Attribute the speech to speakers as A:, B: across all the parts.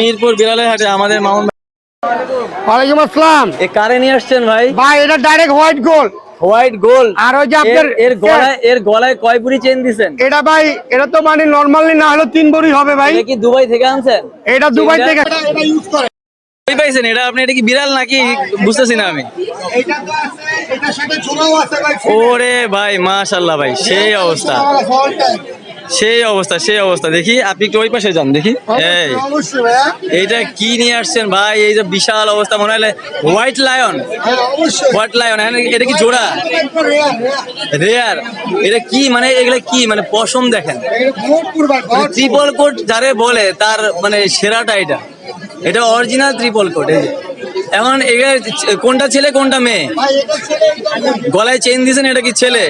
A: মিরপুর বিড়ালের হাটে আমাদের মামুন
B: ওয়ালাইকুম আসসালাম।
A: এ কারে নিয়ে আসছেন ভাই?
B: ভাই এটা direct white gold
A: white gold
B: আর ওই যে আপনার
A: এর গলায় এর গলায় কয় বুড়ি চেন দিছেন?
B: এটা ভাই এটা তো মানে নরমালি না হলো তিন বড়ি হবে ভাই।
A: এটা কি দুবাই থেকে আনছেন?
B: এটা দুবাই থেকে এটা ইউজ করে।
A: কই পাইছেন? এটা আপনি এটা কি বিড়াল নাকি? বুঝতেছি না আমি।
B: এটা তো আছে এটার সাথে ছোড়াও আছে ভাই
A: ওরে ভাই মাশাল্লাহ ভাই সেই অবস্থা। সেই অবস্থা সেই অবস্থা। দেখি আপনি একটু ওই পাশে যান দেখি। এই। এইটা কি নিয়ে আসছেন ভাই? এই যে বিশাল অবস্থা মনে হলে হোয়াইট লায়ন।
B: হ্যাঁ
A: হোয়াইট লায়ন এটা কি জোড়া? রেয়ার। এটা কি মানে এগুলা কি মানে পশম দেখেন?
B: ভাই
A: ট্রিপল কোট। যারে বলে তার মানে সেরাটা এটা। এটা অরিজিনাল ট্রিপল কোট এই এখন এগুলা কোনটা ছেলে কোনটা মেয়ে। গলায় চেইন দিয়েছেন এটা কি ছেলে?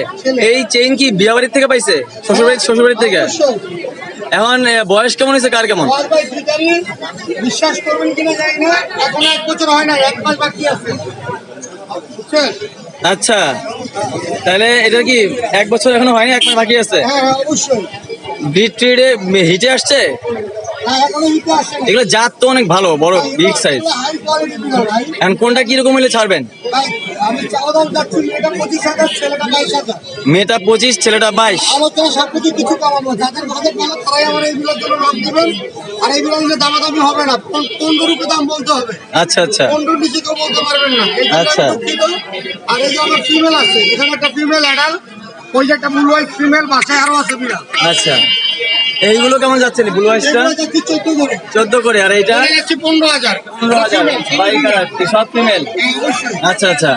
A: এই চেইন কি বিয়া বাড়ির থেকে পাইছে? শ্বশুরবাড়ি শ্বশুরবাড়ির থেকে? এখন বয়স কেমন হয়েছে কার কেমন?
B: বল ভাই ভিখারি, বিশ্বাস করবেন কিনা জানি না। এখন এক বছর হয় না এক মাস বাকি আছে।
A: আচ্ছা তাহলে এটা কি এক বছর এখনও হয়নি এক মাস বাকি আছে?
B: হ্যাঁ হ্যাঁ অবশ্যই।
A: হিটে আসছে? এগুলো জাত তো অনেক ভালো, বড় বিগ সাইজ এখন কোনটা কীরকম হলে ছাড়বেন? মেয়েটা পঁচিশ, ছেলেটা বাইশ। আচ্ছা আচ্ছা। আচ্ছা।
B: আর এই যে আমার ফিমেল আছে, এখানে একটা ফিমেল অ্যাডাল ওই যে একটা ব্লু ফিমেল বাসায় আরও আছে বিড়াল।
A: আচ্ছা। এইগুলো কেমন যাচ্ছে ব্লু আইসটা
B: চোদ্দ করে।
A: আর এইটা?
B: পনেরো হাজার।
A: পনেরো হাজার। সব ফিমেল আচ্ছা আচ্ছা।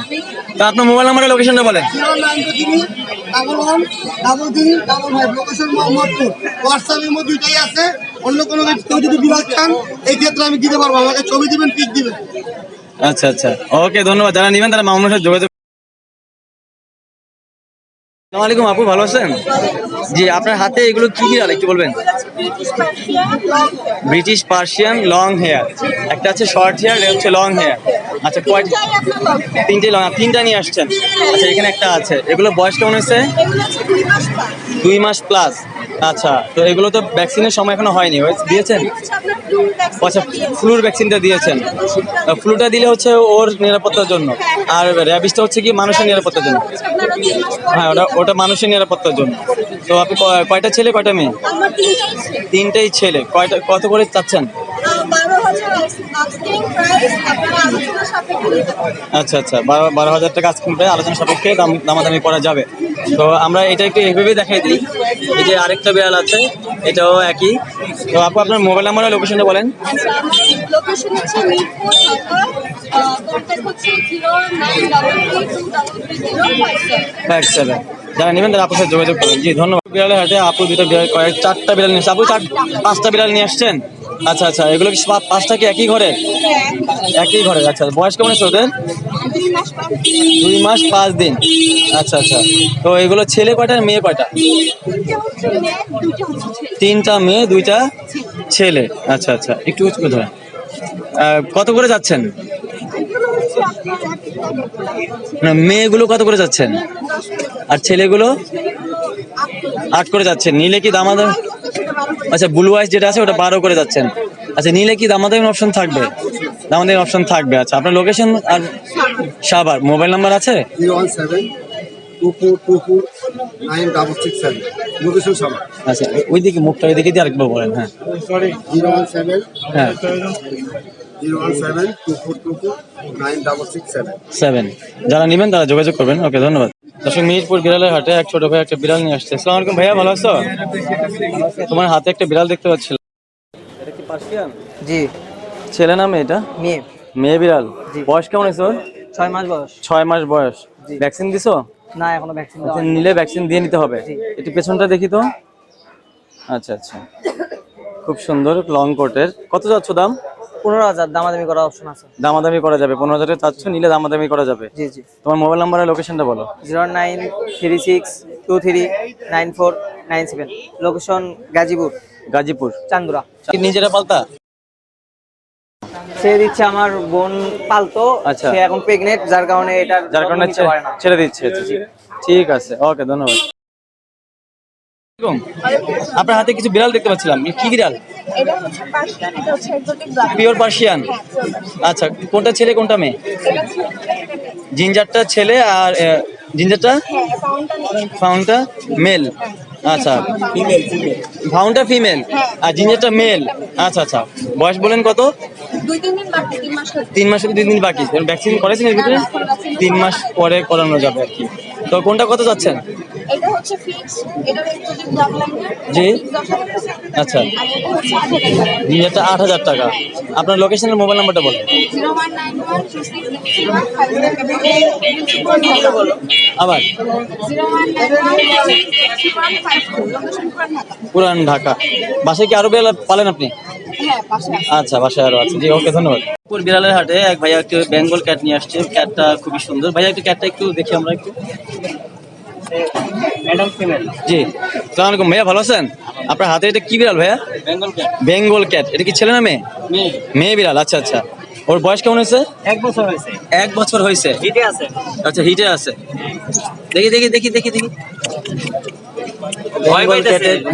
A: তা আপনার মোবাইল নাম্বারের লোকেশনটা বলেন।
B: Zero nine two three double one double three double five location Mohammadpur. WhatsApp imo দুইটাই আছে। অন্য কোনো কেউ যদি বিরাট চান এই ক্ষেত্রে আমি দিতে পারব। আমাকে ছবি দিবেন পিক দিবেন।
A: আচ্ছা আচ্ছা। ওকে ধন্যবাদ। যারা নেবেন তারা মামুনের সাথে যোগাযোগ আলাইকুম আপু ভালো আছেন? জি আপনার হাতে এগুলো কি বিড়াল একটু বলবেন? ব্রিটিশ পার্সিয়ান লং হেয়ার একটা আছে শর্ট হেয়ার হচ্ছে লং হেয়ার আচ্ছা কয় তিনটে লং তিনটা নিয়ে আসছেন। আচ্ছা এখানে একটা আছে। এগুলো বয়স কেমন হয়েছে? দুই মাস প্লাস আচ্ছা তো এগুলো তো ভ্যাকসিনের সময় এখনও হয়নি। দিয়েছেন? আচ্ছা ফ্লুর ভ্যাকসিনটা দিয়েছেন। ফ্লুটা দিলে হচ্ছে ওর নিরাপত্তার জন্য। আর র্যাবিসটা হচ্ছে কি মানুষের নিরাপত্তার জন্য? হ্যাঁ ওটা ওটা মানুষের নিরাপত্তার জন্য। তো আপনি কয়টা ছেলে কয়টা মেয়ে?
C: তিনটেই ছেলে।
A: কয়টা কত করে চাচ্ছেন? আচ্ছা আচ্ছা। বারো হাজার টাকা আজকে প্রায় আলোচনা সাপেক্ষে দাম দামাদামি করা যাবে। তো আমরা এটা একটু এইভাবেই দেখাই দিই। এই যে আরেকটা বিড়াল আছে এটাও একই। তো আপু আপনার মোবাইল নাম্বার আর লোকেশনটা বলেন।
C: আচ্ছা
A: যারা নেবেন তারা আপনার সাথে যোগাযোগ করবেন। জি ধন্যবাদ। বিড়ালের হাটে আপু দুটো বিড়াল কয়েক চারটা বিড়াল নিয়ে আসছে। আপু চার পাঁচটা বিড়াল নিয়ে আসছেন? আচ্ছা আচ্ছা এগুলো কি পাঁচটা কি একই ঘরে? একই ঘরে আচ্ছা বয়স কেমন আছে ওদের?
C: দুই মাস
A: পাঁচ দিন। আচ্ছা আচ্ছা তো এগুলো ছেলে কয়টা মেয়ে কয়টা?
C: তিনটে মেয়ে দুইটা ছেলে।
A: আচ্ছা আচ্ছা একটু উঁচু। আহ, কত করে যাচ্ছেন? না মেয়েগুলো কত করে যাচ্ছেন? আর ছেলেগুলো? আট করে যাচ্ছেন। নিলে কি দামাদামি আচ্ছা ব্লু আইস যেটা আছে ওটা বারো করে যাচ্ছেন। আচ্ছা নিলে কি দামাদামি অপশন থাকবে? দামাদামি অপশন থাকবে আচ্ছা। আপনার লোকেশন আর সাবার মোবাইল নাম্বার আছে? আচ্ছা ওই দিকে মুখটা ওই দিকে দিয়ে আরেকবার বলেন হ্যাঁ। হ্যাঁ যারা নেবেন তারা যোগাযোগ করবেন। ওকে ধন্যবাদ। দর্শক মিরপুর বিড়ালের হাটে এক ছোট ভাই একটা বিড়াল নিয়ে আসছে। আসসালামু আলাইকুম ভাইয়া ভালো আছো? তোমার হাতে একটা বিড়াল দেখতে পাচ্ছিলাম। এটা কি পার্সিয়ান?
D: জি।
A: ছেলে নামে এটা?
D: মেয়ে।
A: মেয়ে বিড়াল। বয়স কেমন হয়েছে ওর?
D: ছয় মাস বয়স।
A: ছয় মাস বয়স। ভ্যাকসিন দিছো?
D: না এখনও ভ্যাকসিন
A: আচ্ছা, নিলে ভ্যাকসিন দিয়ে নিতে হবে। একটু পেছনটা দেখি তো। আচ্ছা আচ্ছা। খুব সুন্দর লং কোটের। কত যাচ্ছ দাম?
D: পনেরো হাজার দামাদামি করার অপশন আছে।
A: দামাদামি করা যাবে পনেরো হাজারে চাচ্ছ নিলে দামাদামি করা যাবে।
D: জি জি।
A: তোমার মোবাইল নাম্বার আর লোকেশনটা বলো।
D: Zero nine three six two three nine four nine seven. Location Gazipur.
A: Gazipur.
D: Chandura.
A: নিজেরা
D: সে দিচ্ছে আমার বোন পালতো
A: আচ্ছা।
D: সে এখন প্রেগনেন্ট যার কারণে এটার
A: যার কারণে ছেড়ে দিচ্ছে আচ্ছা, ঠিক আছে ওকে ধন্যবাদ। আপনার হাতে কিছু বিড়াল দেখতে পাচ্ছিলাম কি বিড়াল
C: এটা হচ্ছে পার্সিয়ান এটা হচ্ছে এক্সোটিক ব্ল্যাক
A: পিওর পার্সিয়ান আচ্ছা কোনটা ছেলে কোনটা মেয়ে জিঞ্জারটা ছেলে আর জিঞ্জারটা
C: হ্যাঁ
A: ফাউন্ডটা মেল আচ্ছা ফাউন্ডটা ফিমেল আর জিঞ্জারটা মেল আচ্ছা আচ্ছা বয়স বলেন কত
C: তিন দিন বাকি তিন মাস
A: তিন দিন বাকি ভ্যাকসিন করেছেন এর ভিতরে তিন মাস পরে করানো যাবে আর কি তো কোনটা কত যাচ্ছেন
C: হচ্ছে ফিক্স এটা এক্সোটিক ব্ল্যাক লাইনের
A: জি। আচ্ছা।
C: এটা আট হাজার টাকা।
A: টাকা। আপনার লোকেশনের মোবাইল নাম্বারটা বলেন। আবার।
C: পুরান ঢাকা।
A: বাসায় কি আরও বিড়াল পালেন আপনি?
C: হ্যাঁ।
A: আচ্ছা বাসায় আরও আছে। জি ওকে ধন্যবাদ। পুর বিড়ালের হাটে এক ভাইয়া একটু বেঙ্গল ক্যাট নিয়ে আসছে। ক্যাটটা খুবই সুন্দর। ভাইয়া একটু ক্যাটটা একটু দেখি আমরা একটু। জি। সালাম আলাইকুম ভাইয়া ভালো আছেন? আপনার হাতে এটা কি বিড়াল ভাইয়া?
D: বেঙ্গল ক্যাট
A: এটা কি ছেলে না মেয়ে?
D: মেয়ে।
A: বিড়াল আচ্ছা আচ্ছা। ওর বয়স কেমন হয়েছে?
D: এক বছর হয়েছে।
A: এক বছর হয়েছে?
D: হিটে আছে।
A: আচ্ছা হিটে আছে। দেখি দেখি দেখি দেখি দেখি।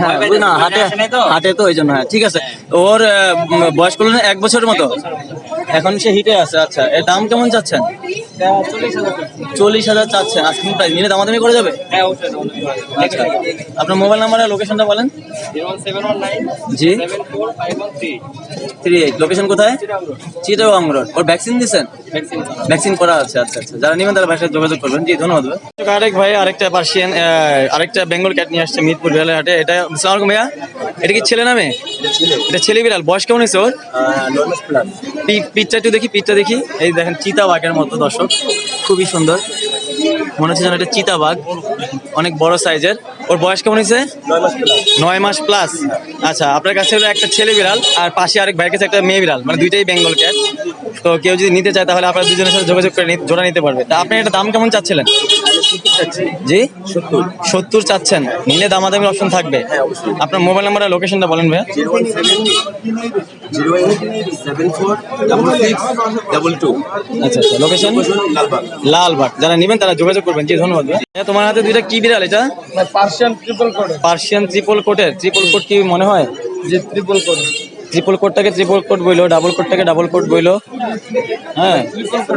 A: হ্যাঁ, হাটে
D: তো?
A: ওই জন্য হ্যাঁ ঠিক আছে। ওর বয়স করল না এক বছরের মতো। এখন সে হিটে আছে আচ্ছা। এর দাম কেমন চাচ্ছেন?
D: চল্লিশ হাজার
A: চাচ্ছেন আজকে প্রাইস নিলে দামাদামি করে যাবে?
D: হ্যাঁ
A: আচ্ছা। আপনার মোবাইল নাম্বার আর লোকেশনটা বলেন। জি।
D: থ্রি
A: এইট লোকেশন কোথায়? চিটাগাং রোড ওর ভ্যাকসিন দিচ্ছেন
D: ভ্যাকসিন
A: করা আছে আচ্ছা আচ্ছা। যারা নেবেন তারা ভাইয়ের যোগাযোগ করবেন। জি ধন্যবাদ আরেক ভাই আরেকটা পার্সিয়ান আরেকটা বেঙ্গল ক্যাট নিয়ে আসছে মিরপুর বিড়ালের হাটে এটা সালাম আলাইকুম ভাইয়া। এটা কি ছেলে নামে? এটা ছেলে। বিড়াল। বয়স কেমন হয়েছে ওর? পিঠটা একটু দেখি পিঠটা দেখি। এই দেখেন চিতা বাঘের মতো, দর্শক। খুবই সুন্দর। মনে হচ্ছে যেন এটা চিতা বাঘ অনেক বড় সাইজের ওর বয়স কেমন হয়েছে? নয় মাস প্লাস আচ্ছা আপনার কাছে হলো একটা ছেলে বিড়াল, আর পাশে আরেক ভাইয়ের কাছে একটা মেয়ে বিড়াল। মানে দুইটাই বেঙ্গল ক্যাট তো কেউ যদি নিতে চায়, তাহলে আপনার দুজনের সাথে যোগাযোগ করে জোড়া নিতে পারবে। তা আপনি এটা দাম কেমন চাচ্ছিলেন? জি? সত্তর সত্তর চাচ্ছেন। নিলে দামাদামির অপশন থাকবে। আপনার মোবাইল নাম্বারের লোকেশনটা বলেন ভাইয়া। আচ্ছা আচ্ছা লোকেশন
E: লালবাগ
A: লালবাগ যারা নেবেন তারা যোগাযোগ করবেন। জি ধন্যবাদ ভাই। তোমার হাতে দুইটা কি বিড়াল এটা?
B: Persian triple coat
A: Persian triple কোটের ট্রিপল কোট কি মনে হয়?
B: যে ট্রিপল কোড
A: ট্রিপল কোটটাকে ট্রিপল কোট বইলো ডাবল কোটটাকে ডাবল কোট বইলো। হ্যাঁ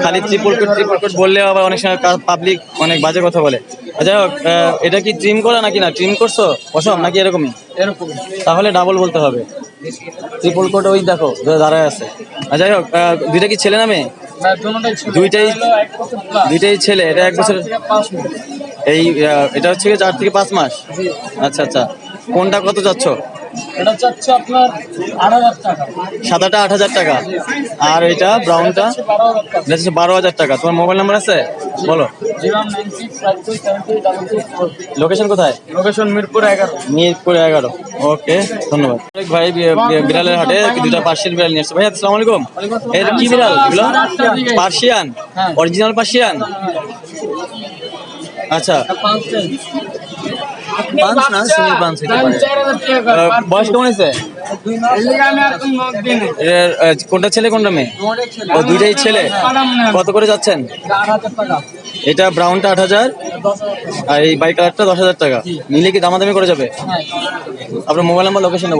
A: খালি ট্রিপল কোট ট্রিপল কোট বললে আবার অনেক সময় পাবলিক অনেক বাজে কথা বলে। যাই হোক এটা কি ট্রিম করা নাকি না? ট্রিম করছ? অসম নাকি এরকমই? তাহলে ডাবল বলতে হবে। ট্রিপল কোট ওই দেখো দাঁড়ায় আছে। যাই হোক দুইটা কি ছেলে নামে
B: না ছিল
A: দুইটাই দুইটাই ছেলে, এটা এক বছর এই এটা হচ্ছে চার থেকে পাঁচ মাস? আচ্ছা আচ্ছা। কোনটা কত যাচ্ছ?
B: এটা চাচ্ছে আপনার আট হাজার টাকা।
A: সাদাটা আট হাজার টাকা। আর এটা ব্রাউনটা
B: বারো হাজার টাকা।
A: বারো হাজার টাকা। তোমার মোবাইল নাম্বার আছে? বলো। লোকেশন কোথায়?
B: লোকেশন মিরপুর এগারো।
A: মিরপুর এগারো। ওকে ধন্যবাদ। ভাই বিড়ালের হাটে দুটা পার্সিয়ান বিড়াল নিয়ে আসছে। ভাই আসসালামু আলাইকুম। এটা কি বিড়াল? এগুলো? পার্সিয়ান
B: হ্যাঁ।
A: অরিজিনাল পার্সিয়ান আচ্ছা।
B: পাঁচ
A: না সিঙ্গেল পাঁচ পারে। বয়স কেমন হয়েছে? কোনটা ছেলে কোনটা মেয়ে? ও দুইটাই ছেলে। কত করে যাচ্ছেন? এটা ব্রাউনটা আট হাজার। আর এই বাই কালারটা দশ হাজার টাকা। নিলে কি দামাদামি করে যাবে?
B: হ্যাঁ।
A: আপনার মোবাইল নাম্বার লোকেশনটা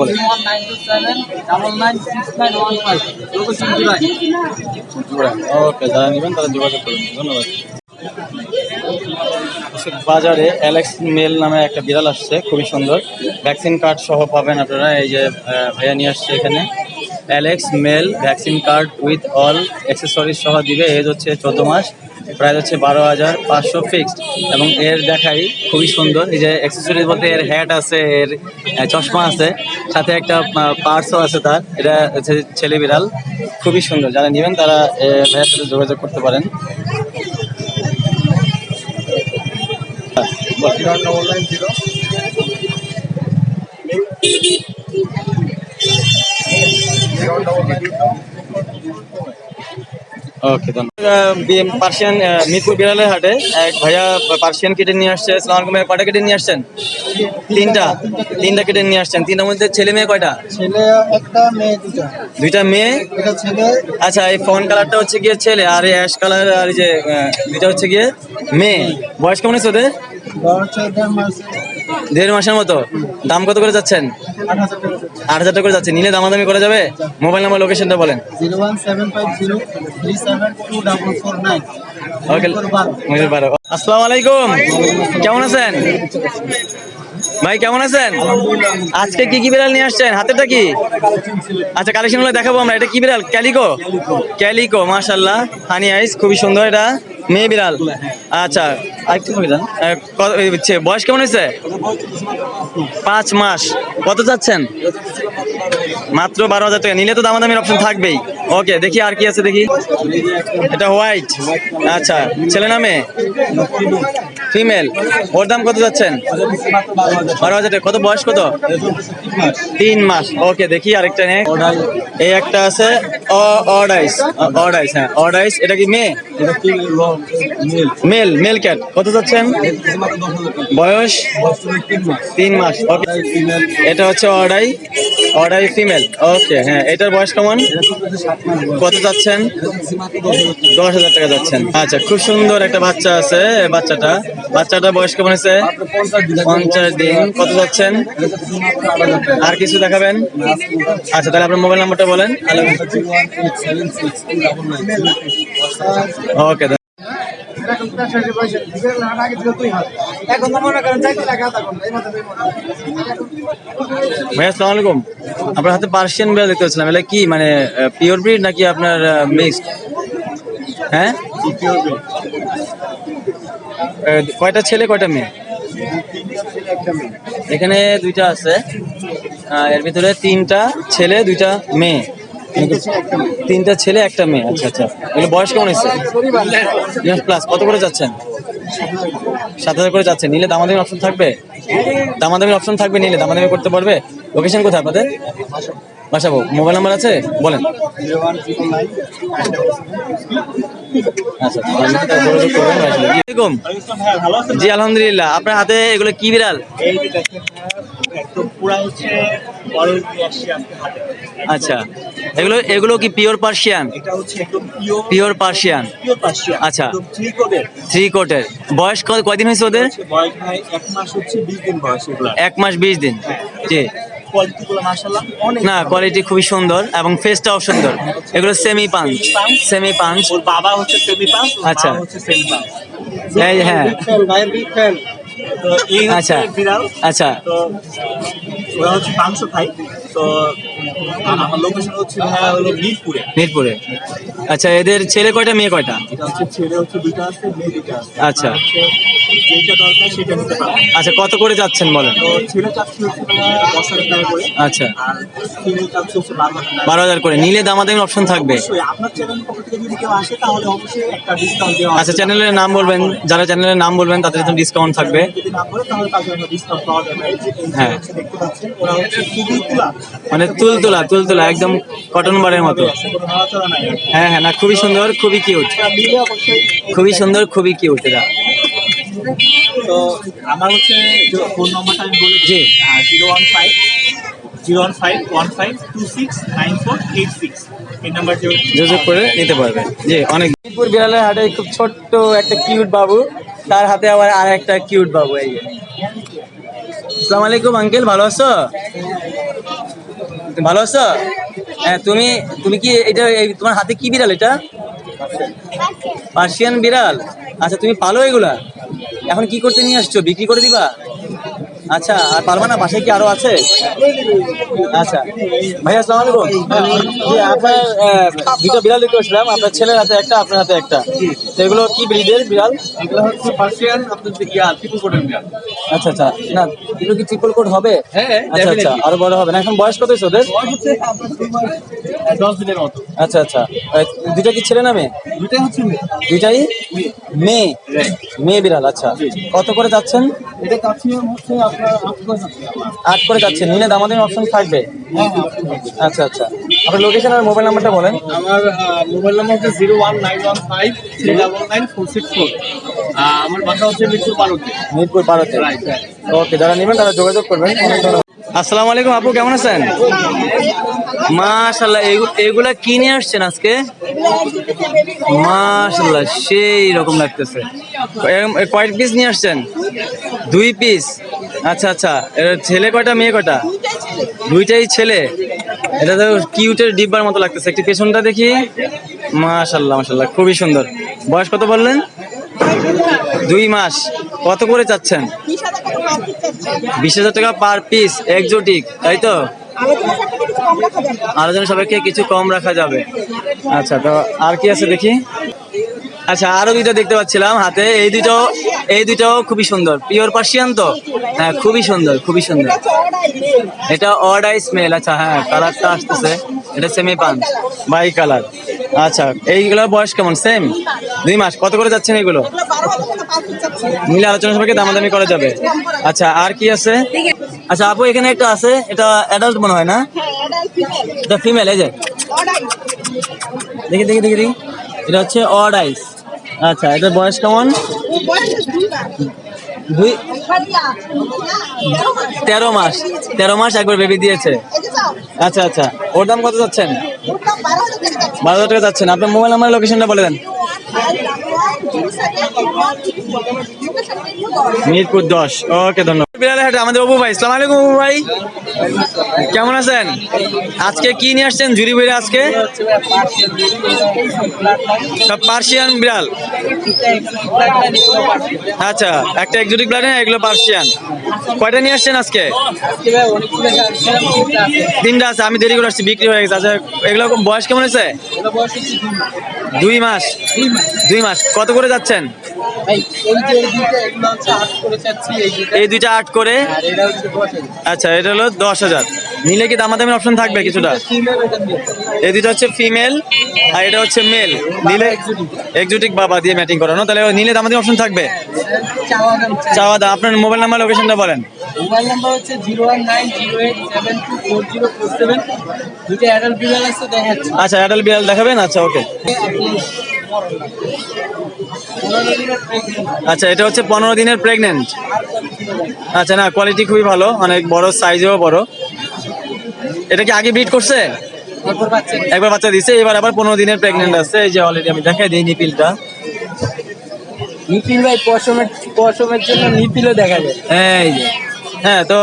B: লোকেশন জুলাই
A: ওকে যারা নেবেন তারা যোগাযোগ করুন। ধন্যবাদ। বাজারে অ্যালেক্স মেল নামে একটা বিড়াল আসছে, খুবই সুন্দর। ভ্যাকসিন কার্ড সহ পাবেন আপনারা, এই যে ভাইয়া নিয়ে আসছে এখানে। Alex male vaccine card with all accessories সহ দিবে এজ হচ্ছে চোদ্দ মাস প্রাইস হচ্ছে বারো হাজার পাঁচশো ফিক্সড এবং এর দেখাই খুবই সুন্দর, এই যে অ্যাক্সেসরিজ বলতে এর হ্যাট আছে, এর চশমা আছে, সাথে একটা পার্সও আছে তার, এটা হচ্ছে ছেলে বিড়াল। খুবই সুন্দর, যারা নেবেন তারা ভাইয়ের সাথে যোগাযোগ করতে পারেন।
E: জিরো
A: ওকে ধন্যবাদ পার্সিয়ান মিরপুর বিড়ালের হাটে এক ভাইয়া পার্সিয়ান কেটে নিয়ে আসছে সালাম আলাইকুম কয়টা কেটে নিয়ে আসছেন? তিনটা। তিনটা কেটে নিয়ে আসছেন। তিনটার মধ্যে ছেলে মেয়ে কয়টা?
B: ছেলে একটা মেয়ে দুটা
A: দুইটা মেয়ে?
B: ছেলে।
A: আচ্ছা এই ফোন কালারটা হচ্ছে গিয়ে ছেলে আর এই অ্যাশ কালার আর এই যে দুইটা হচ্ছে গিয়ে মেয়ে। বয়স কেমন আছে ওদের?
B: দেড়
A: মাসের মতো। দাম কত করে যাচ্ছেন? আট হাজার টাকা করে যাচ্ছে। নিলে দামাদামি করা যাবে? মোবাইল নাম্বার লোকেশনটা বলেন।
B: Zero one seven five zero three seven two double four nine.
A: Okay Mohidur আসসালামু আলাইকুম। কেমন আছেন? ভাই, কেমন আছেন? আজকে কি কি বিড়াল নিয়ে আসছেন? হাতেরটা কি? আচ্ছা কালেকশনগুলো দেখাবো আমরা। এটা কি বিড়াল? ক্যালিকো? ক্যালিকো মাশাল্লাহ হানি আইস, খুবই সুন্দর এটা। মেয়ে বিড়াল। আচ্ছা বয়স কেমন হয়েছে? পাঁচ মাস। কত চাচ্ছেন? মাত্র বারো হাজার টাকা। নিলে তো দামাদামির অপশন থাকবেই। ওকে দেখি আর কি আছে, দেখি। এটা হোয়াইট আচ্ছা ছেলে নামে ফিমেল ওর দাম কত যাচ্ছেন? বারো হাজার টাকা। কত বয়স কত? তিন মাস। ওকে দেখি আরেকটা নে এই একটা আছে অডাইস অডাইস হ্যাঁ। অডাইস এটা কি মেয়ে? মেল মেল ক্যাট কত যাচ্ছেন? বয়স? তিন মাস। ওকে এটা হচ্ছে অডাই অডাই ফিমেল ওকে হ্যাঁ এটার বয়স কেমন? কত যাচ্ছেন? দশ হাজার টাকা যাচ্ছেন। আচ্ছা খুব সুন্দর একটা বাচ্চা আছে বাচ্চাটা। বাচ্চাটার বয়স কেমন আছে পঞ্চাশ দিন। কত যাচ্ছেন? আর কিছু দেখাবেন? আচ্ছা তাহলে আপনার মোবাইল নাম্বারটা বলেন। ওকে ভাইয়া আলাইকুম। আপনার হাতে পার্সিয়ান বিড়াল দেখতে পাচ্ছিলাম। এটা কি মানে পিওর ব্রিড নাকি আপনার মিক্সড হ্যাঁ? কয়টা ছেলে, কয়টা মেয়ে? এখানে দুইটা আছে। এর ভিতরে তিনটা ছেলে, দুইটা মেয়ে। তিনটা ছেলে একটা মেয়ে। আচ্ছা আচ্ছা। এগুলো বয়স কেমন হয়েছে? প্লাস কত করে যাচ্ছেন? সাত হাজার করে যাচ্ছে। নিলে দামাদামি অপশন থাকবে? দামাদামির অপশন থাকবে নিলে দামাদামি করতে পারবে? লোকেশন কোথায় আপনাদের? বাসাবো মোবাইল নাম্বার আছে? বলেন। আচ্ছা। জি আলহামদুলিল্লাহ। আপনার হাতে এগুলো কি বিড়াল?
F: পুরা হচ্ছে
A: আচ্ছা এগুলো এগুলো কি পিওর পার্সিয়ান
F: এটা হচ্ছে একদম pure
A: pure Persian
F: pure Persian
A: আচ্ছা।
F: থ্রি
A: কোটের বয়স কয়দিন হয়েছে ওদের?
F: বয়স ভাই এক মাস হচ্ছে বিশ দিন বয়স এগুলো
A: এক মাস বিশ দিন। জি। না কোয়ালিটি খুবই সুন্দর এবং ফেসটাও সুন্দর। এগুলো সেমি পাঞ্চ সেমি পাঞ্চ
F: ওর বাবা হচ্ছে সেমি পাস
A: আচ্ছা।
F: হচ্ছে সেমি
A: হ্যাঁ।
F: এই
A: আচ্ছা। আচ্ছা।
F: ওরা হচ্ছে মাংস খায় তো আমার লোকেশন হচ্ছে মিরপুরে।
A: মিরপুরে। আচ্ছা এদের ছেলে কয়টা মেয়ে কয়টা? আচ্ছা। আচ্ছা কত করে যাচ্ছেন বলেন? আচ্ছা।
F: বারো হাজার
A: করে। নিলে দামাদামি অপশন থাকবে? আচ্ছা চ্যানেলের নাম বলবেন যারা চ্যানেলের নাম বলবেন তাদের জন্য ডিসকাউন্ট থাকবে। হ্যাঁ।
F: খুবই তুলা
A: মানে তুলতুলা তুলতুলা একদম কটন বারের মতো।
F: হ্যাঁ
A: হ্যাঁ। হ্যাঁ না খুবই সুন্দর খুবই কিউট খুবই সুন্দর খুবই কিউট এটা।
F: তো আমার হচ্ছে ফোন নম্বরটা আমি বলে
A: জি।
F: Zero one five zero one five one five two six nine four eight six এই নাম্বার
A: যোগাযোগ করে নিতে পারবে জি অনেক মিরপুর বিড়ালের হাটে খুব ছোট্ট একটা কিউট বাবু। তার হাতে আবার আর একটা কিউট বাবু এই যে। আসসালামু আলাইকুম আঙ্কেল ভালো আছো? ভালো আছো? হ্যাঁ তুমি তুমি কি এটা এই তোমার হাতে কি বিড়াল এটা? পার্সিয়ান। বিড়াল? আচ্ছা তুমি পালো এগুলা? এখন কি করতে নিয়ে আসছো? বিক্রি করে দিবা? আচ্ছা আর পারবা না? বাসায় কি আরও আছে? আচ্ছা। ভাইয়া আসসালামু আলাইকুম। জি আপনার দুটো বিড়াল দেখতে পাচ্ছিলাম। আপনার ছেলের হাতে একটা আপনার হাতে একটা। তো এগুলো কি ব্রিডের বিড়াল?
B: এগুলো হচ্ছে পার্সিয়ান আপনার ত্রিপুল কোটের বিড়াল।
A: আচ্ছা আচ্ছা। না এগুলো কি ট্রিপল কোড হবে?
B: হ্যাঁ,
A: আচ্ছা আচ্ছা। আরও বড় হবে না? এখন বয়স কত ওদের?
B: হচ্ছে আহ, দশ দিনের মতো।
A: আচ্ছা আচ্ছা। দুইটা কি ছেলে না মেয়ে?
B: দুইটাই হচ্ছে মেয়ে।
A: দুইটাই? মেয়ে। মেয়ে। বিড়াল আচ্ছা। কত করে যাচ্ছেন?
B: এটা কাছে হচ্ছে আপনার আট করে যাচ্ছে।
A: নিলে দামাদামি অপশন থাকবে? আচ্ছা আচ্ছা। আপনার লোকেশন আর মোবাইল নাম্বারটা বলেন।
B: আমার মোবাইল নাম্বার হচ্ছে zero one nine one five three double nine four six four আমার বাসা হচ্ছে মিরপুর পারতে
A: মিরপুর পারতে ওকে যারা নেবেন তারা যোগাযোগ করবেন। আসসালামু আলাইকুম আপু, কেমন আছেন? মাশাল্লাহ এগু- এগুলা কিনে আসছেন আজকে? মাশাল্লাহ সেই রকম লাগতেছে। কয়েক পিস নিয়ে আসছেন? দুই পিস আচ্ছা আচ্ছা ছেলে কয়টা, মেয়ে কয়টা?
C: দুইটাই ছেলে।
A: এটা তো কিউটের ডিব্বার মতো লাগতেছে, একটি পেছনটা দেখি। মাশাল্লাহ মাশাল্লাহ খুবই সুন্দর। বয়স কত বললেন? দুই মাস। কত করে চাচ্ছেন
C: বিশ হাজার টাকা মার্কেট চাচ্ছে
A: বিশ হাজার টাকা পার পিস একজোটিক তাই তো?
C: আলোচনা সাপেক্ষে কিছু কম রাখা যাবে
A: কিছু কম রাখা যাবে। আচ্ছা তো আর কি আছে দেখি? আচ্ছা আরও দুইটা দেখতে পাচ্ছিলাম হাতে। এই দুটো এই দুটো খুবই সুন্দর। পিওর পার্সিয়ান তো? হ্যাঁ খুবই সুন্দর খুবই সুন্দর। এটা অড আই স্মেল আচ্ছা হ্যাঁ কালারটা আসতেছে। এটা সেমি পাঞ্চ বাই কালার আচ্ছা এইগুলোর বয়স কেমন? সেম দুই মাস। কত করে যাচ্ছেন এগুলো? মিলে আলোচনা সবাইকে দামাদামি করা যাবে। আচ্ছা আর কি আছে? আচ্ছা আপু, এখানে একটা আছে, এটা অ্যাডাল্ট মনে হয় না? এটা ফিমেল এই যে। দেখি দেখি দেখি দেখি। এটা হচ্ছে অড আইস আচ্ছা এটার বয়স কেমন?
C: দুই তেরো মাস।
A: তেরো মাস একবার বেবি দিয়েছে। আচ্ছা আচ্ছা। ওর দাম কত যাচ্ছেন?
C: বারো হাজার টাকা
A: যাচ্ছেন। আপনার মোবাইল নাম্বার লোকেশনটা বলে দেন। মিরপুর দশ। ওকে ধন্যবাদ। বিড়ালে হাটে আমাদের অবু ভাই। সালাম আলাইকুম অবু ভাই। কেমন আছেন? আজকে কি নিয়ে আসছেন জুরি বইরে আজকে? সব পার্সিয়ান বিড়াল। আচ্ছা একটা এক্সোটিক ব্লাড এগুলো পার্সিয়ান। কয়টা নিয়ে আসছেন আজকে? তিনটা আছে আমি দেরি করে আসছি বিক্রি হয়ে গেছে। আচ্ছা এগুলো বয়স কেমন হয়েছে? দুই মাস। দুই মাস। কত করে যাচ্ছেন? এই দুইটা আট করে আচ্ছা এটা হলো দশ হাজার। নিলে কি দামাদামি অপশন থাকবে কিছুটা? এই দুইটা হচ্ছে ফিমেল আর এটা হচ্ছে মেল নিলে এক্সোটিক বাবা দিয়ে ম্যাটিং করানো। তাহলে নিলে দামাদামি অপশন থাকবে? চাওয়া দাম আপনার মোবাইল নাম্বার লোকেশনটা বলেন।
G: মোবাইল নাম্বার হচ্ছে zero one nine zero eight seven two four zero four seven. দুটো অ্যাডাল্ট বিড়াল আছে দেখাচ্ছি।
A: আচ্ছা অ্যাডাল বিড়াল দেখাবেন? আচ্ছা ওকে আচ্ছা এটা হচ্ছে পনেরো দিনের প্রেগনেন্ট আচ্ছা না কোয়ালিটি খুবই ভালো অনেক বড় সাইজেও বড়। এটা কি আগে ব্রিড করছে? একবার বাচ্চা দিছে এবার আবার পনেরো দিনের প্রেগনেন্ট আছে। এই যে অলরেডি আমি দেখাই দিই নিপিলটা।
G: নিপিল ভাই পশমের পশমের জন্য নিপিলও দেখা যায়।
A: এই যে। হ্যাঁ তো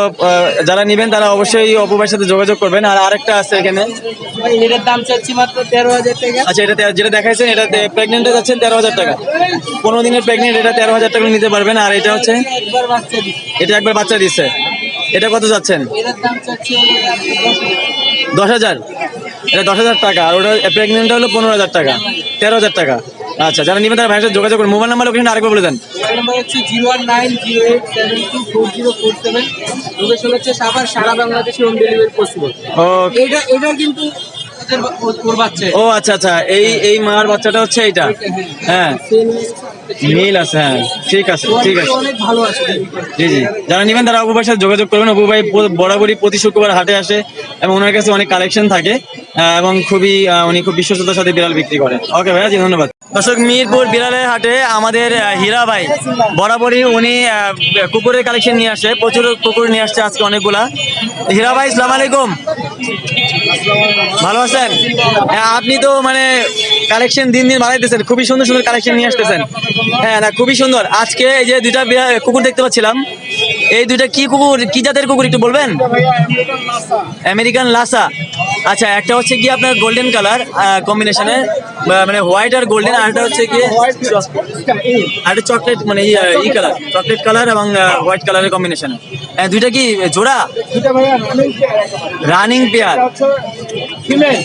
A: যারা নেবেন তারা অবশ্যই অপু ভাইয়ের সাথে যোগাযোগ করবেন। আর আরেকটা আছে এখানে।
G: এটার দাম চাচ্ছি মাত্র তেরো হাজার টাকা।
A: আচ্ছা এটা যেটা দেখাইছেন এটা প্রেগনেন্টে যাচ্ছেন তেরো হাজার টাকা। পনেরো দিনের প্রেগনেন্ট এটা তেরো হাজার টাকা নিতে পারবেন। আর এটা হচ্ছে এটা একবার বাচ্চা দিচ্ছে। এটা কত যাচ্ছেন।
G: দশ হাজার।
A: এটা দশ হাজার টাকা। আর ওটা প্রেগনেন্টটা হলো পনেরো হাজার টাকা। তেরো হাজার টাকা। আচ্ছা যারা নেবেন তারা ভাইয়ের সাথে যোগাযোগ করুন। মোবাইল নাম্বার লোকেশন আরেকবার বলে দেন।
G: মোবাইল নাম্বার হচ্ছে zero one nine zero eight seven two four zero four seven. Location হচ্ছে সাবার সারা বাংলাদেশে হোম ডেলিভারি পসিবল
A: ও
G: এটা এটা কিন্তু
A: ও আচ্ছা আচ্ছা এই এই মার বাচ্চাটা হচ্ছে এইটা? হ্যাঁ। মিল আছে হ্যাঁ ঠিক আছে ঠিক আছে।
G: অনেক ভালো আছে।
A: জি জি যারা নেবেন তারা অপু ভাইয়ের সাথে যোগাযোগ করবেন। অপু ভাই বরাবরই প্রতি শুক্রবার হাটে আসে এবং ওনার কাছে অনেক কালেকশন থাকে এবং খুবই উনি খুব বিশ্বস্ততার সাথে বিড়াল বিক্রি করেন। ওকে ভাইয়া জি ধন্যবাদ। দর্শক মিরপুর বিড়ালের হাটে আমাদের হীরা ভাই বরাবরই উনি কুকুরের কালেকশন নিয়ে আসে প্রচুর কুকুর নিয়ে আসছে আজকে অনেকগুলা। হীরা ভাই সালাম আলাইকুম। ভালো আছেন? হ্যাঁ, আপনি তো মানে কালেকশন দিন দিন বাড়াইতেছেন। খুবই সুন্দর সুন্দর কালেকশন নিয়ে আসতেছেন। হ্যাঁ না খুবই সুন্দর। আজকে এই যে দুইটা কুকুর দেখতে পাচ্ছিলাম। এই দুইটা কি কুকুর? কি জাতের কুকুর একটু বলবেন? American Lhasa. আচ্ছা একটা হচ্ছে কি আপনার গোল্ডেন কালার কম্বিনেশনে মানে হোয়াইট আর গোল্ডেন আর একটা হচ্ছে কি আর একটা চকলেট মানে ই কালার চকলেট কালার এবং হোয়াইট কালারের কম্বিনেশনে দুইটা কি জোড়া? রানিং পেয়ার
G: ফিমেল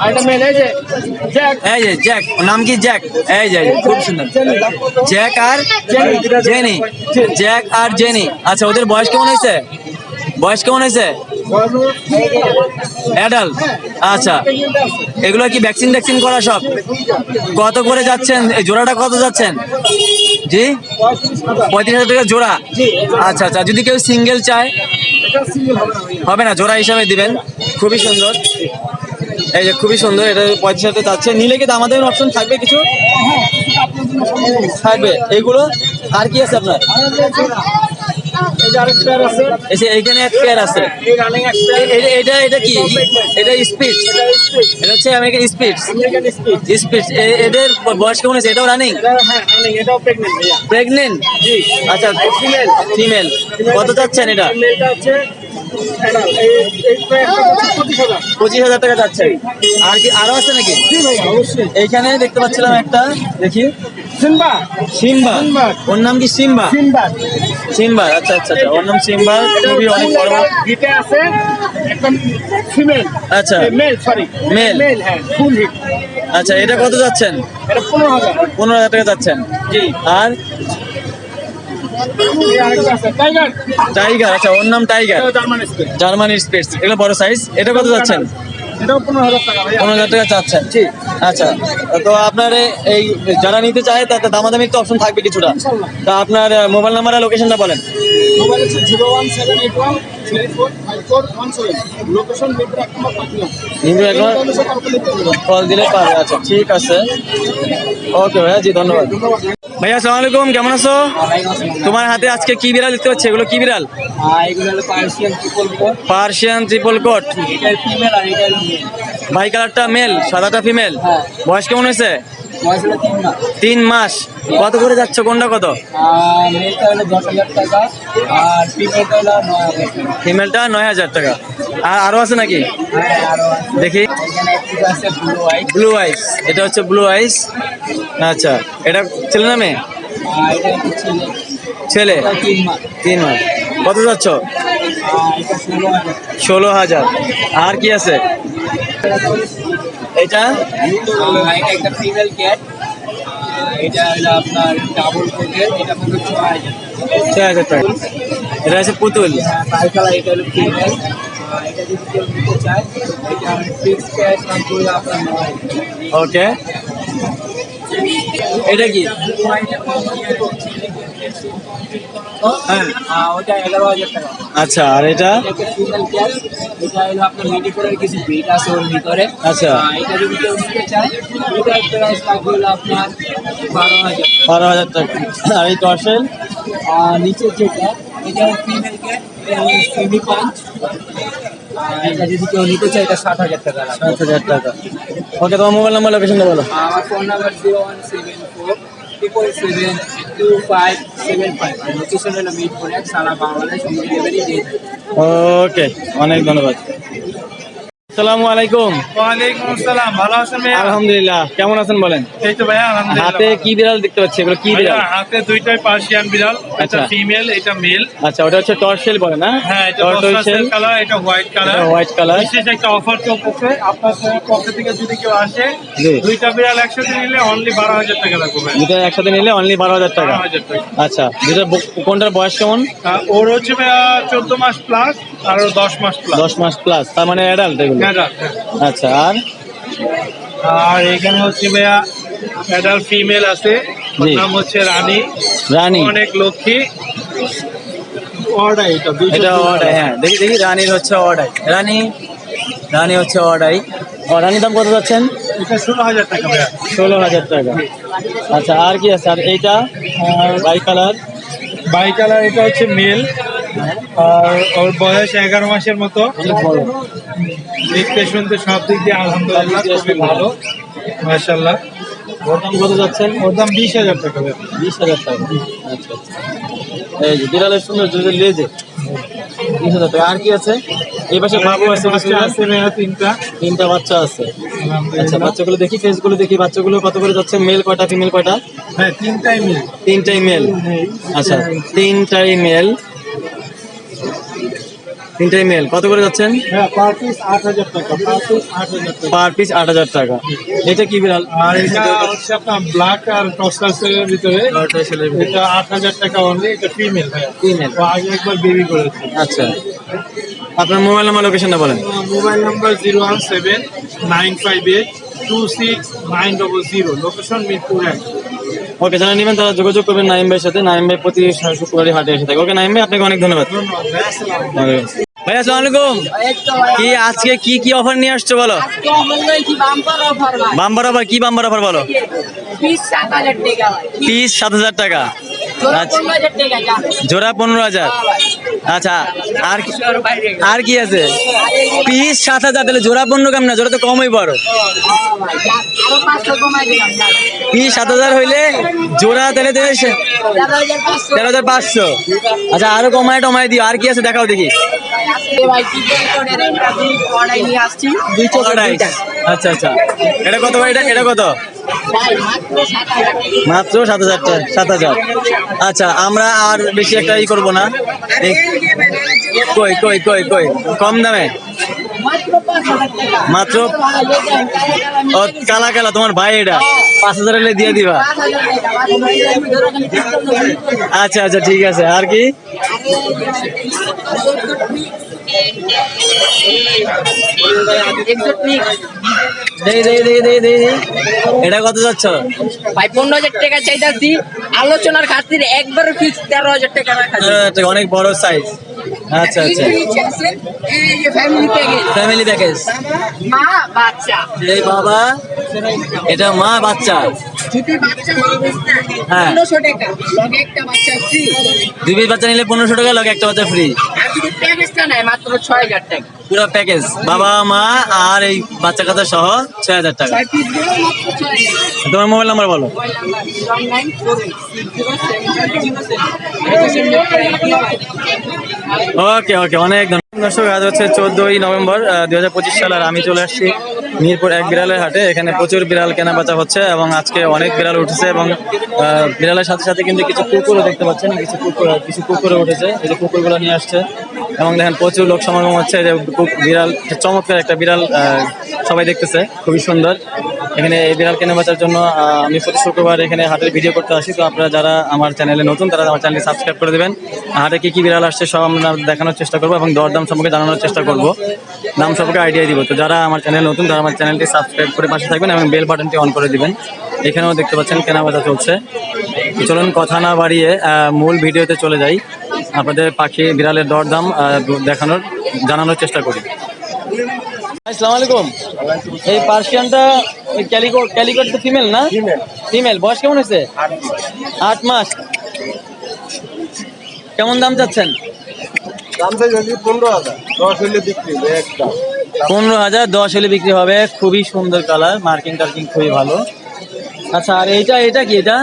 G: আর এটা মেল এই যে জ্যাক
A: এই যে জ্যাক নাম কি জ্যাক এই যে এই যে, খুব সুন্দর। জ্যাক আর জেনি জ্যাক আর জেনি আচ্ছা ওদের বয়স কেমন হয়েছে? বয়স কেমন হয়েছে? অ্যাডাল্ট আচ্ছা এগুলো কি ভ্যাকসিন ভ্যাকসিন করা সব? কত করে যাচ্ছেন? এই জোড়াটা কত যাচ্ছেন? জি? পঁয়ত্রিশ হাজার টাকা জোড়া? আচ্ছা আচ্ছা যদি কেউ সিঙ্গেল চায় হবে না জোড়া হিসাবে দিবেন। খুবই সুন্দর। এই যে খুবই সুন্দর এটা পঁয়ত্রিশ হাজার যাচ্ছে। নিলে কি আমাদের অপশন থাকবে কিছু? থাকবে। এগুলো? আর কি আছে আপনার? এইখানে এক পেয়ার আছে। এটা এটা কি? এটা স্পিড এটা হচ্ছে আমেরিকান স্পিড
G: স্পিড
A: এদের বয়স কেমন আছে এটাও রানিং
G: এটা হ্যাঁ রানিং এটাও প্রেগনেন্ট জি।
A: আচ্ছা ফিমেল কত চাচ্ছেন এটা?
G: পঁচিশ হাজার
A: টাকা চাচ্ছেন আর কি আরও আছে নাকি? এইখানে দেখতে পাচ্ছিলাম একটা দেখি।
G: সিম্বা।
A: ওর নাম কি সিম্বা? আচ্ছা আচ্ছা আচ্ছা। ওর নাম সিম্বা। খুবই অনেক বড়।
G: আছে ফিমেল।
A: আচ্ছা।
G: Mail sorry
A: Male।
G: মেল হ্যাঁ ফুল হিট।
A: আচ্ছা এটা কত যাচ্ছেন?
G: এটা পনেরো হাজার।
A: পনেরো হাজার টাকা যাচ্ছেন।
G: জি।
A: আর
G: টাইগার
A: আচ্ছা ওর নাম টাইগার
G: এটা জার্মান স্পেস
A: এগুলো বড় সাইজ এটা কত যাচ্ছেন?
G: পনেরো হাজার টাকা
A: চাচ্ছেন। আচ্ছা তো আপনার এই যারা নিতে চায় তাতে দামাদামি তো অপশন থাকবে কিছুটা। তা আপনার মোবাইল নাম্বার আর লোকেশনটা বলেন।
G: মোবাইল হচ্ছে zero one seven eight one
A: call দিলে আচ্ছা ঠিক আছে। ওকে ভাইয়া জি ধন্যবাদ। ভাইয়া আসসালামু আলাইকুম কেমন আছো? তোমার হাতে আজকে কি বিড়াল দেখতে পাচ্ছি? এগুলো কি বিড়াল?
G: পার্সিয়ান ট্রিপল কোট
A: ভাই কালারটা মেল সাদাটা ফিমেল
G: হ্যাঁ।
A: বয়স কেমন হয়েছে?
G: তিন মাস।
A: কত করে যাচ্ছে? কোনটা কত?
G: ফিমেলটা নয় হাজার টাকা।
A: আর আরও আছে নাকি?
G: হ্যাঁ।
A: দেখি।
G: ব্লু
A: আইস এটা হচ্ছে ব্লু আইস আচ্ছা এটা ছেলে না মেয়ে?
G: ছেলে। তিন মাস।
A: কত যাচ্ছ?
G: ষোলো হাজার।
A: আর কি আছে? এটা?
G: এটা একটা ফিমেল ক্যাট এটা হলো আপনার ডাবল কোটের এটা পড়বে ছ হাজার
A: ছয় হাজার টাকা। এটা আছে পুতুল।
G: পাইকালা এটা হলো ফিমেল এটা যদি কেউ নিতে চায় এটা ফিক্স প্রাইস নাম করলে আপনার
A: ওকে। এটা কি?
G: হ্যাঁ। ওটা
A: আচ্ছা আর এটা? আচ্ছা।
G: বারো হাজার
A: টাকা। আর এই টর্সেল?
G: আর নিচে যেটা এটা ফিমেল কেউ নিতে হাজার টাকা
A: হাজার টাকা মোবাইল
G: আমার phone number zero one seven four triple seven two five
A: okay অনেক ধন্যবাদ। আসসালামু আলাইকুম।
H: ওয়ালাইকুম আসসালাম ভালো আছেন ভাইয়া?
A: আলহামদুলিল্লাহ কেমন আছেন বলেন?
H: এই তো ভাইয়া আলহামদুলিল্লাহ
A: হাতে কি বিড়াল দেখতে পাচ্ছি? এগুলো কি বিড়াল?
H: হাতে দুইটাই পার্সিয়ান বিড়াল এটা
A: আচ্ছা।
H: ফিমেল এটা মেল।
A: আচ্ছা ওটা হচ্ছে টর্সেল বলে না?
H: হ্যাঁ এটা
A: টর্টোইসেল
H: কালার এটা হোয়াইট কালার
A: হোয়াইট কালার
H: বিশেষ একটা অফার চলতেছে আপনার পক্ষ থেকে যদি কেউ আসে দুইটা বিড়াল একসাথে নিলে অনলি বারো হাজার টাকা লাগবে ভাই
A: একসাথে নিলে অনলি বারো হাজার টাকা। আচ্ছা দুটো কোনটার বয়স কেমন?
H: ওর হচ্ছে ভাইয়া চোদ্দ মাস প্লাস আর ওর দশ মাস প্লাস
A: দশ মাস প্লাস তার মানে অ্যাডাল্ট এগুলো? আচ্ছা আর?
H: আর এখানে হচ্ছে ভাইয়া অ্যাডাল্ট ফিমেল আছে নাম হচ্ছে রানী।
A: রানী।
H: অনেক লক্ষ্মী। অর্ডার এটা
A: এটা অর্ডাই হ্যাঁ। দেখি দেখি রানীর হচ্ছে অর্ডাই রানী? রানী হচ্ছে অর্ডাই ও রানীর দাম কত যাচ্ছেন?
H: এটা ষোলো হাজার টাকা ভাইয়া।
A: ষোলো হাজার টাকা। আচ্ছা আর কি আছে? আর এইটা? By colour?
H: বাই কালার এটা হচ্ছে মেল আর ওর বয়স এগারো মাসের মতো। দেখতে শুনতে সব দিক দিয়ে আলহামদুলিল্লাহ খুবই ভালো।
A: ওর দাম কত যাচ্ছেন
H: ওর দাম বিশ হাজার টাকা
A: বিশ হাজার টাকা। আচ্ছা আচ্ছা। এই যে বিড়ালের সুন্দর যদি লেজে বিশ হাজার টাকা। আর কি আছে? এই পাশে বাবু আছে
H: তিনটা।
A: তিনটা বাচ্চা আছে। আচ্ছা বাচ্চাগুলো দেখি ফেসগুলো দেখি। বাচ্চাগুলো কত করে যাচ্ছে? মেল কয়টা ফিমেল কয়টা?
H: হ্যাঁ তিনটাই মেল।
A: তিনটাই মেল। আচ্ছা তিনটাই মেল। তিনটাই মেল কত করে যাচ্ছেন?
H: হ্যাঁ পার পিস আট হাজার টাকা পার পিস আট হাজার টাকা।
A: পার পিস আট হাজার টাকা। এটা কি বিড়াল?
H: আর এটা হচ্ছে আপনার ব্ল্যাক আর টসকাসের ভিতরে। এটা আট হাজার টাকা অনলি এটা ফিমেল
A: Female।
H: ও আগে একবার বেবি করেছে।
A: আচ্ছা। আপনার মোবাইল নাম্বার লোকেশনটা বলেন।
H: Mobile number zero one seven nine five eight two six nine double zero location Mirpur এক।
A: ওকে যারা নেবেন তারা যোগাযোগ করবেন নাইম ভাইয়ের সাথে। নাইম ভাই প্রতি শুক্রবারই হাটে এসে থাকে। ওকে নাইম ভাই আপনাকে অনেক ধন্যবাদ।
H: ধন্যবাদ ভাই
A: আসসালামাইকুম কি আজকে কি কি অফার নিয়ে আসছো বলো? বাম্বার অফার কি বাম্বার অফার বলো? পিস সাত হাজার টাকা। জোড়া পনেরো হাজার আচ্ছা আর কি- আর কি আছে? পিস সাত হাজার তাহলে জোড়া পনেরো কেমন? না জোড়া তো কমই বড়। পিস সাত হাজার হইলে জোড়া তাহলে তেরো হাজার পাঁচশো। আচ্ছা আরও কমায় টমায় দিও। আর কি আছে দেখাও দেখি। আচ্ছা আচ্ছা। এটা কত ভাই? এটা এটা কত? মাত্র সাত হাজার সাত হাজার। আচ্ছা আমরা আর বেশি একটা ই করব না। কই কই কই কই? কম দামে? মাত্র কালা কালা, তোমার ভাই এটা। পাঁচ হাজার হলে দিয়ে দিবা। আচ্ছা আচ্ছা ঠিক আছে। আর কি? দেই দেই দেই দেই দেই দেই। এটা কত যাচ্ছ?
I: ভাই পনেরো হাজার টাকা চাইতাছি। আলোচনার খাতির একবার ফিক্স তেরো হাজার টাকা রাখা
A: অনেক বড় সাইজ আচ্ছা আচ্ছা।
I: ফ্যামিলি প্যাকেজ
A: ফ্যামিলি
I: মা বাচ্চা।
A: এই বাবা এটা মা বাচ্চা। হ্যাঁ।
I: পনেরোশো টাকা। লগে একটা বাচ্চা
A: দুই পিস বাচ্চা নিলে পনেরোশো টাকা লাগে একটা বাচ্চা ফ্রি
I: প্যাকেজটা নেয় মাত্র ছয় হাজার টাকা।
A: পুরো প্যাকেজ বাবা, মা আর এই বাচ্চা কাচ্চা সহ ছয় হাজার টাকা। তোমার মোবাইল নাম্বার বলো। ওকে ওকে অনেক দর্শক, আজ হচ্ছে চোদ্দই নভেম্বর দুই হাজার পঁচিশ সাল, আর আমি চলে আসছি মিরপুর এক বিড়ালের হাটে। এখানে প্রচুর বিড়াল কেনা বেচা হচ্ছে এবং আজকে অনেক বিড়াল উঠেছে এবং বিড়ালের সাথে সাথে কিন্তু কিছু কুকুরও দেখতে পাচ্ছেন। কিছু কুকুর, কিছু কুকুরও উঠেছে। এই যে কুকুরগুলো নিয়ে আসছে। এবং দেখেন প্রচুর লোক সমাগম হচ্ছে, যে বিড়াল চমৎকার একটা বিড়াল সবাই দেখতেছে, খুবই সুন্দর। এখানে এই বিড়াল কেনা বেচার জন্য আমি প্রতি শুক্রবার এখানে হাটের ভিডিও করতে আসি, তো আপনারা যারা আমার চ্যানেলে নতুন, তারা আমার চ্যানেলটি সাবস্ক্রাইব করে দেবেন। হাটে কী কী বিড়াল আসছে, সব আমরা দেখানোর চেষ্টা করব এবং দরদাম সম্পর্কে জানানোর চেষ্টা করব। দাম সম্পর্কে আইডিয়া দিব। তো যারা আমার চ্যানেল নতুন, তারা আমার চ্যানেলটি সাবস্ক্রাইব করে পাশে থাকবেন এবং বেল বাটনটি অন করে দিবেন। এখানেও দেখতে পাচ্ছেন কেনা বেচা চলছে চলুন, কথা না বাড়িয়ে মূল ভিডিওতে চলে যাই। আপনাদের পাখি বিড়ালের দরদাম আহ, দেখানোর জানানোর চেষ্টা করি। আসসালামু আলাইকুম। এই পার্সিয়ানটা ক্যালিকো ক্যালিকোট তো ফিমেল না? ফিমেল। বয়স কেমন হয়েছে? আট মাস। কেমন দাম চাচ্ছেন?
E: দাম চাইছি পনেরো হাজার। দশ হলে বিক্রি হবে
A: পনেরো হাজার দশ হলে বিক্রি হবে। খুবই সুন্দর কালার। মার্কিং টার্কিং খুবই ভালো। আচ্ছা আর এইটা এটা কি এটা?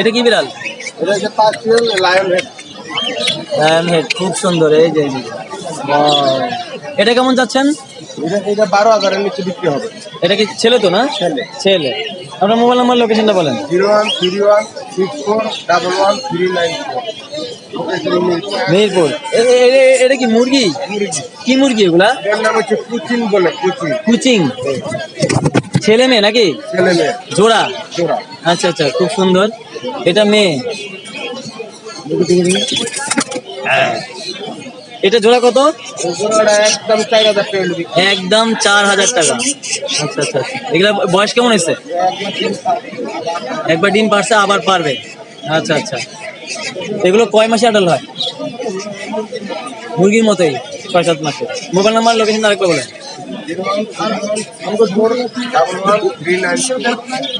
A: এটা কি বিড়াল?
E: এটা লায়ন হেড
A: Lion head, খুব সুন্দর এই যে. এটা কেমন চাচ্ছেন?
E: এটা বারো হাজারের নিচে বিক্রি হবে।
A: এটা কি ছেলে তো না?
E: ছেলে।
A: ছেলে। আপনার মোবাইল নাম্বার লোকেশনটা বলেন।
E: Zero one three one six four double one three nine
A: Mirpur. এটা কি মুরগি? কি মুরগি এগুলা?
E: নাম হচ্ছে কুচিন বলে কুচিন
A: কুচিং। ছেলে মেয়ে নাকি?
E: ছেলে মেয়ে।
A: জোড়া?
E: জোড়া।
A: আচ্ছা আচ্ছা খুব সুন্দর। এটা মেয়ে। হ্যাঁ। এটা জোড়া কত?
E: একদম চার হাজার টাকা
A: টাকা। আচ্ছা আচ্ছা এগুলা বয়স কেমন হয়েছে? একবার ডিম পারছে আবার পারবে। আচ্ছা আচ্ছা। এগুলো কয় মাসে আডাল হয়? মুরগির মতোই ছয় সাত মাসে। মোবাইল নাম্বার লোকেশন আরেকবার বলেন।
E: Zero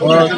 E: one